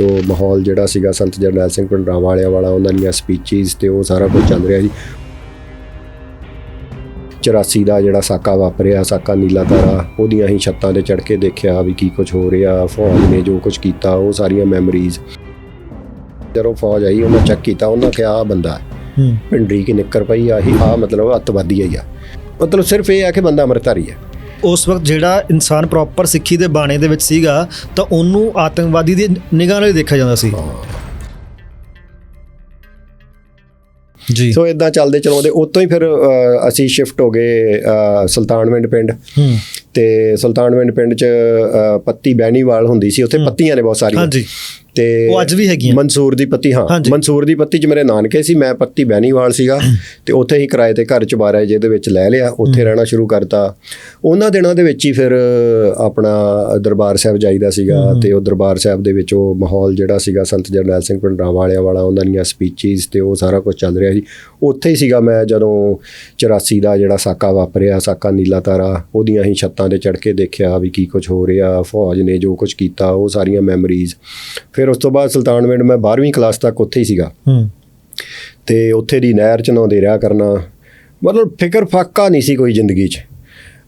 ਵਿੱਚ ਉਹ ਮਾਹੌਲ ਜਿਹੜਾ ਸੀਗਾ ਸੰਤ ਜਰਨੈਲ ਸਿੰਘ ਪਿੰਡਰਾਵਾਂ ਵਾਲਿਆਂ ਵਾਲਾ ਉਹਨਾਂ ਦੀਆਂ ਸਪੀਚੀਜ਼ ਤੇ ਉਹ ਸਾਰਾ ਕੁਝ ਚੱਲ ਰਿਹਾ ਜੀ 84 ਦਾ ਜਿਹੜਾ ਸਾਕਾ ਵਾਪਰਿਆ ਸਾਕਾ ਨੀਲਾ ਤਾਰਾ ਉਹਦੀਆਂ ਹੀ ਛੱਤਾਂ ਤੇ ਚੜ੍ਹ ਕੇ ਦੇਖਿਆ ਵੀ ਕੀ ਕੁਝ ਹੋ ਰਿਹਾ ਫੌਜ ਨੇ ਜੋ ਕੁਝ ਕੀਤਾ ਉਹ ਸਾਰੀਆਂ ਮੈਮਰੀਜ਼ ਜਦੋਂ ਫੌਜ ਆਈ ਉਹਨਾਂ ਚੈੱਕ ਕੀਤਾ ਉਹਨਾਂ ਕਿਹਾ ਆਹ ਬੰਦਾ ਹੈ। ਪਿੰਡਰੀ ਕੀ ਨਿੱਕਰ ਪਈ ਆਹੀ ਆ ਮਤਲਬ ਅੱਤਵਾਦੀ ਆ ਮਤਲਬ ਸਿਰਫ ਇਹ ਆ ਕਿ ਬੰਦਾ ਅੰਮ੍ਰਿਤਧਾਰੀ ਹੈ। ਉਸ ਵਕਤ ਜਿਹੜਾ ਇਨਸਾਨ ਪ੍ਰੋਪਰ ਸਿੱਖੀ ਦੇ ਬਾਣੇ ਦੇ ਵਿੱਚ ਸੀਗਾ ਤਾਂ ਉਹਨੂੰ ਆਤੰਕਵਾਦੀ ਦੀ ਨਿਗਾਹ ਨਾਲ ਦੇਖਿਆ ਜਾਂਦਾ ਸੀ। ਜੀ। ਸੋ ਇਦਾਂ ਚੱਲਦੇ ਚਲਾਉਂਦੇ ਉਤੋਂ ਹੀ ਫਿਰ ਅਸੀਂ ਸ਼ਿਫਟ ਹੋ ਗਏ ਸੁਲਤਾਨਵਿੰਡ ਪਿੰਡ। ਹੂੰ। ਤੇ ਸੁਲਤਾਨਵਿੰਡ ਪਿੰਡ ਚ ਪੱਤੀ ਬਹਿਣੀਵਾਲ ਹੁੰਦੀ ਸੀ ਉੱਥੇ ਪੱਤੀਆਂ ਨੇ ਬਹੁਤ ਸਾਰੀਆਂ। ਹਾਂਜੀ। ਤੇ ਉਹ ਅੱਜ ਵੀ ਹੈਗੀਆਂ। ਮਨਸੂਰ ਦੀ ਪੱਤੀ ਹਾਂ। ਮਨਸੂਰ ਦੀ ਪੱਤੀ ਚ ਮੇਰੇ ਨਾਨਕੇ ਸੀ ਮੈਂ ਪੱਤੀ ਬਹਿਣੀਵਾਲ ਸੀਗਾ ਤੇ ਉੱਥੇ ਹੀ ਕਿਰਾਏ ਤੇ ਘਰ ਚਬਾਰਾ ਜਿਹਦੇ ਵਿੱਚ ਲੈ ਲਿਆ ਉੱਥੇ ਰਹਿਣਾ ਸ਼ੁਰੂ ਕਰਤਾ। ਉਹਨਾਂ ਦਿਨਾਂ ਦੇ ਵਿੱਚ ਹੀ ਫਿਰ ਆਪਣਾ ਦਰਬਾਰ ਸਾਹਿਬ ਜਾਈਦਾ ਸੀਗਾ ਤੇ ਉਹ ਦਰਬਾਰ ਸਾਹਿਬ ਦੇ ਵਿੱਚ ਉਹ ਮਾਹੌਲ ਜਿਹੜਾ ਸੀਗਾ ਸੰਤ ਜਰਨੈਲ ਸਿੰਘ ਪਿੰਡਰਾਵਾਂ ਵਾਲਿਆਂ ਵਾਲਾ ਉਹਨਾਂ ਦੀਆਂ ਸਪੀਚੀਜ਼ ਤੇ ਉਹ ਸਾਰਾ ਕੁਝ ਚੱਲ ਰਿਹਾ ਸੀ। ਉੱਥੇ ਹੀ ਸੀਗਾ ਮੈਂ ਜਦੋਂ 84 ਦਾ ਜਿਹੜਾ ਸਾਕਾ ਵਾਪਰਿਆ ਸਾਕਾ ਨੀਲਾ ਤਾਰਾ ਉਹਦੀਆਂ ਹੀ ਛੱਤਾਂ ਤੇ ਚੜ੍ਹ ਕੇ ਦੇਖਿਆ ਵੀ ਕੀ ਕੁਝ ਹੋ ਰਿਹਾ ਫੌਜ ਨੇ ਜੋ ਕੁਝ ਕੀਤਾ ਉਹ ਸਾਰੀਆਂ ਮੈਮਰੀਜ਼ ਫਿਰ ਉਸ ਤੋਂ ਬਾਅਦ ਸੁਲਤਾਨਵਿੰਡ ਮੈਂ 12ਵੀਂ ਕਲਾਸ ਤੱਕ ਉੱਥੇ ਹੀ ਸੀਗਾ। ਹੂੰ। ਤੇ ਉੱਥੇ ਦੀ ਨਹਿਰ ਚ ਨਹਾਉਂਦੇ ਰਿਹਾ ਕਰਨਾ। ਮਤਲਬ ਫਿਕਰ ਫਾਕਾ ਨਹੀਂ ਸੀ ਕੋਈ ਜ਼ਿੰਦਗੀ 'ਚ।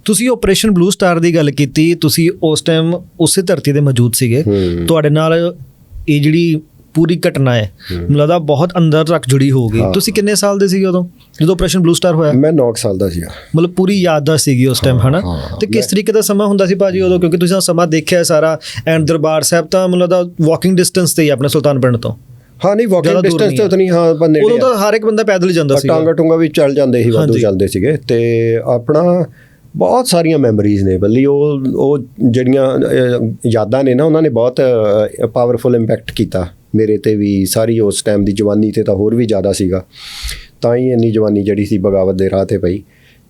ਤੁਸੀਂ ਆਪਰੇਸ਼ਨ ਬਲੂ ਸਟਾਰ ਦੀ ਗੱਲ ਕੀਤੀ ਤੁਸੀਂ ਉਸ ਟਾਈਮ ਉਸੇ ਧਰਤੀ ਤੇ ਮੌਜੂਦ ਸੀਗੇ। ਤੁਹਾਡੇ ਨਾਲ ਇਹ ਜਿਹੜੀ ਪੂਰੀ ਘਟਨਾ ਹੈ। ਮੈਨੂੰ ਲੱਗਦਾ ਬਹੁਤ ਅੰਦਰ ਤੱਕ ਜੁੜੀ ਹਾਂ। ਤੁਸੀਂ ਕਿੰਨੇ ਸਾਲ ਦੇ ਸੀਗੇ ਉਦੋਂ? ਜਦੋਂ ਆਪਰੇਸ਼ਨ ਬਲੂ ਸਟਾਰ ਹੋਇਆ? ਮੈਂ 9 ਸਾਲ ਦਾ ਸੀਗਾ। ਮਤਲਬ ਪੂਰੀ ਯਾਦਦਾਸ਼ਤ ਸੀਗੀ ਉਸ ਟਾਈਮ ਹਨਾ? ਤੇ ਕਿਸ ਤਰੀਕੇ ਦਾ ਸਮਾਂ ਹੁੰਦਾ ਸੀ ਭਾਜੀ ਉਦੋਂ? ਕਿਉਂਕਿ ਤੁਸੀਂ ਸਮਾਂ ਦੇਖਿਆ ਸਾਰਾ। ਐਂਡ ਦਰਬਾਰ ਸਾਹਿਬ ਤਾਂ ਮੈਨੂੰ ਲੱਗਦਾ ਵਾਕਿੰਗ ਡਿਸਟੈਂਸ ਤੇ ਹੀ ਆਪਣੇ ਸੁਲਤਾਨ ਪਿੰਡ ਤੋਂ। ਹਾਂ ਨਹੀਂ ਵਾਕਿੰਗ ਡਿਸਟੈਂਸ ਤੇ ਉਤਨੀ ਹਾਂ ਨੇੜੇ ਉਦੋਂ। ਤਾਂ ਹਰ ਇੱਕ ਬੰਦਾ ਪੈਦਲ ਜਾਂਦਾ ਸੀ ਟਾਂਗਾ ਟੁੰਗਾ ਵੀ ਚੱਲ ਜਾਂਦੇ ਸੀ ਵਾਧੂ। ਚੱਲਦੇ ਸੀਗੇ। ਤੇ ਆਪਣਾ ਬਹੁਤ ਸਾਰੀਆਂ ਮੈਮਰੀਜ਼ ਨੇ। ਬੱਲੀ ਉਹ ਉਹ ਜਿਹੜੀਆਂ ਯਾਦਾਂ ਨੇ ਨਾ ਉਹਨਾਂ ਨੇ ਬਹੁਤ ਪਾਵਰਫੁਲ ਇੰਪੈਕਟ ਕੀਤਾ। ਮੇਰੇ ਤੇ ਵੀ ਸਾਰੀ ਉਸ ਟਾਈਮ ਦੀ ਜਵਾਨੀ ਤੇ ਤਾਂ ਹੋਰ ਵੀ ਜ਼ਿਆਦਾ ਸੀਗਾ। ਤਾਂ ਹੀ ਇੰਨੀ ਜਵਾਨੀ ਜਿਹੜੀ ਸੀ ਬਗਾਵਤ ਦੇ ਰਾਹ ਤੇ ਪਈ।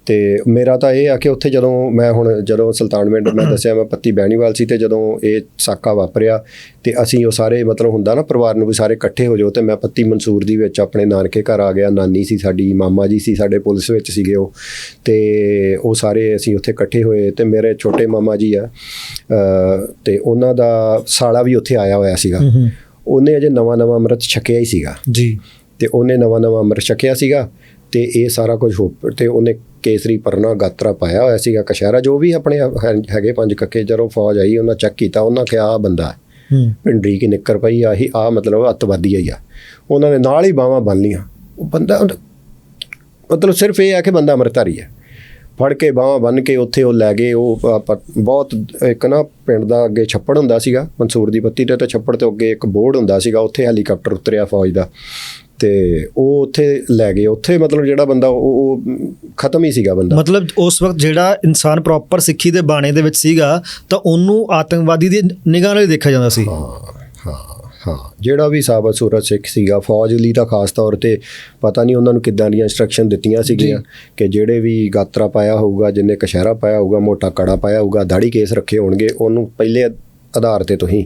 ਤੇ ਮੇਰਾ ਤਾਂ ਇਹ ਆ ਕਿ ਉੱਥੇ ਜਦੋਂ ਮੈਂ ਹੁਣ ਜਦੋਂ ਸੁਲਤਾਨਵਿੰਡ ਮੈਂ ਦੱਸਿਆ ਮੈਂ ਪੱਤੀ ਬਹਿਣੀਵਾਲ ਸੀ ਤੇ ਜਦੋਂ ਇਹ ਸਾਕਾ ਵਾਪਰਿਆ ਤੇ ਅਸੀਂ ਉਹ ਸਾਰੇ ਮਤਲਬ ਹੁੰਦਾ ਨਾ ਪਰਿਵਾਰ ਨੂੰ ਵੀ ਸਾਰੇ ਇਕੱਠੇ ਹੋ ਜਾਓ ਤੇ ਮੈਂ ਪੱਤੀ ਮਨਸੂਰ ਦੀ ਵਿੱਚ ਆਪਣੇ ਨਾਨਕੇ ਘਰ ਆ ਗਿਆ। ਨਾਨੀ ਸੀ ਸਾਡੀ ਮਾਮਾ ਜੀ ਸੀ ਸਾਡੇ ਪੁਲਿਸ ਵਿੱਚ ਸੀਗੇ ਉਹ। ਤੇ ਉਹ ਸਾਰੇ ਅਸੀਂ ਉੱਥੇ ਇਕੱਠੇ ਹੋਏ ਤੇ ਮੇਰੇ ਛੋਟੇ ਮਾਮਾ ਜੀ ਆ ਅ, ਤੇ ਉਹਨਾਂ ਦਾ ਸਾਲਾ ਵੀ ਉੱਥੇ ਆਇਆ ਹੋਇਆ ਸੀਗਾ। ਉਹਨੇ ਅਜੇ ਨਵਾਂ ਨਵਾਂ ਅੰਮ੍ਰਿਤ ਛਕਿਆ ਹੀ ਸੀਗਾ। ਜੀ। ਤੇ ਉਹਨੇ ਨਵਾਂ ਨਵਾਂ ਅੰਮ੍ਰਿਤ ਛਕਿਆ ਸੀਗਾ ਤੇ ਇਹ ਸਾਰਾ ਕੁਝ ਹੋ ਤੇ ਉਹਨੇ ਕੇਸਰੀ ਪਰਨਾ ਗਾਤਰਾ ਪਾਇਆ ਹੋਇਆ ਸੀਗਾ ਕਸ਼ਹਿਰਾ ਜੋ ਵੀ ਆਪਣੇ ਹੈਗੇ ਪੰਜ ਕੱਕੇ ਜਦੋਂ ਫੌਜ ਆਈ ਉਹਨਾਂ ਚੈੱਕ ਕੀਤਾ ਉਹਨਾਂ ਕਿਹਾ ਆਹ ਬੰਦਾ ਪਿੰਡਰੀ ਕੀ ਨਿੱਕਰ ਪਈ ਆਹੀ ਆ ਮਤਲਬ ਅੱਤਵਾਦੀ ਹੀ ਆ। ਉਹਨਾਂ ਨੇ ਨਾਲ ਹੀ ਬਾਹਾਂ ਬੰਨ ਲੀਆਂ ਉਹ ਬੰਦਾ ਮਤਲਬ ਸਿਰਫ ਇਹ ਆ ਕਿ ਬੰਦਾ ਅੰਮ੍ਰਿਤਧਾਰੀ ਹੈ। ਫੜ ਕੇ ਬਾਹਾਂ ਬੰਨ ਕੇ ਉੱਥੇ ਉਹ ਲੈ ਗਏ। ਉਹ ਬਹੁਤ ਇੱਕ ਨਾ ਪਿੰਡ ਦਾ ਅੱਗੇ ਛੱਪੜ ਹੁੰਦਾ ਸੀਗਾ ਮਨਸੂਰ ਦੀ ਪੱਤੀ ਤੇ ਤਾਂ ਛੱਪੜ ਤੋਂ ਅੱਗੇ ਇੱਕ ਬੋਰਡ ਹੁੰਦਾ ਸੀਗਾ ਉੱਥੇ ਹੈਲੀਕਾਪਟਰ ਉਤਰਿਆ ਫੌਜ ਦਾ। ਤੇ ਉਹ ਉੱਥੇ ਲੈ ਗਏ। ਉੱਥੇ ਮਤਲਬ ਜਿਹੜਾ ਬੰਦਾ ਉਹ ਉਹ ਖਤਮ ਹੀ ਸੀਗਾ ਬੰਦਾ। ਮਤਲਬ ਉਸ ਵਕਤ ਜਿਹੜਾ ਇਨਸਾਨ ਪ੍ਰੋਪਰ ਸਿੱਖੀ ਦੇ ਬਾਣੇ ਦੇ ਵਿੱਚ ਸੀਗਾ ਤਾਂ ਉਹਨੂੰ ਆਤੰਕਵਾਦੀ ਦੀ ਨਿਗਾਹ ਨਾਲ ਹੀ ਦੇਖਿਆ ਜਾਂਦਾ ਸੀ। ਹਾਂ। ਹਾਂ ਹਾਂ। ਜਿਹੜਾ ਵੀ ਸਾਬਤ ਸੂਰਤ ਸਿੱਖ ਸੀਗਾ ਫੌਜ ਲਈ ਤਾਂ ਖਾਸ ਤੌਰ ਤੇ ਪਤਾ ਨਹੀਂ ਉਹਨਾਂ ਨੂੰ ਕਿੱਦਾਂ ਦੀਆਂ ਇਨਸਟਰਕਸ਼ਨ ਦਿੱਤੀਆਂ ਸੀਗੀਆਂ ਕਿ ਜਿਹੜੇ ਵੀ ਗਾਤਰਾ ਪਾਇਆ ਹੋਊਗਾ ਜਿੰਨੇ ਕਸ਼ਹਿਰਾ ਪਾਇਆ ਹੋਊਗਾ ਮੋਟਾ ਕੜਾ ਪਾਇਆ ਹੋਊਗਾ ਦਾੜੀ ਕੇਸ ਰੱਖੇ ਹੋਣਗੇ ਉਹਨੂੰ ਪਹਿਲੇ ਆਧਾਰ ਤੇ ਤੁਸੀਂ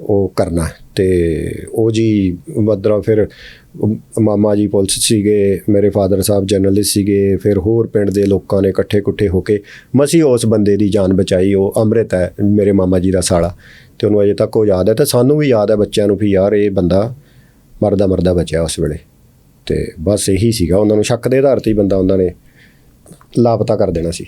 ਉਹ ਕਰਨਾ ਹੈ। ਤੇ ਉਹ ਜੀ ਮਤਲਬ ਫਿਰ ਮਾਮਾ ਜੀ ਪੁਲਿਸ ਸੀਗੇ, ਮੇਰੇ ਫਾਦਰ ਸਾਹਿਬ ਜਰਨਲਿਸਟ ਸੀਗੇ, ਫਿਰ ਹੋਰ ਪਿੰਡ ਦੇ ਲੋਕਾਂ ਨੇ ਇਕੱਠੇ ਕੁੱਠੇ ਹੋ ਕੇ ਮਸੀ ਉਸ ਬੰਦੇ ਦੀ ਜਾਨ ਬਚਾਈ, ਉਹ ਅੰਮ੍ਰਿਤ ਹੈ ਮੇਰੇ ਮਾਮਾ ਜੀ ਦਾ ਸਾਲਾ। ਤੇ ਉਹਨੂੰ ਅਜੇ ਤੱਕ ਉਹ ਯਾਦ ਹੈ ਤੇ ਸਾਨੂੰ ਵੀ ਯਾਦ ਹੈ ਬੱਚਿਆਂ ਨੂੰ ਵੀ ਯਾਰ ਇਹ ਬੰਦਾ ਮਰਦਾ ਮਰਦਾ ਬਚਿਆ ਉਸ ਵੇਲੇ। ਤੇ ਬਸ ਇਹੀ ਸੀਗਾ, ਉਹਨਾਂ ਨੂੰ ਸ਼ੱਕ ਦੇ ਆਧਾਰ ਤੇ ਹੀ ਬੰਦਾ, ਉਹਨਾਂ ਨੇ ਲਾਪਤਾ ਕਰ ਦੇਣਾ ਸੀ।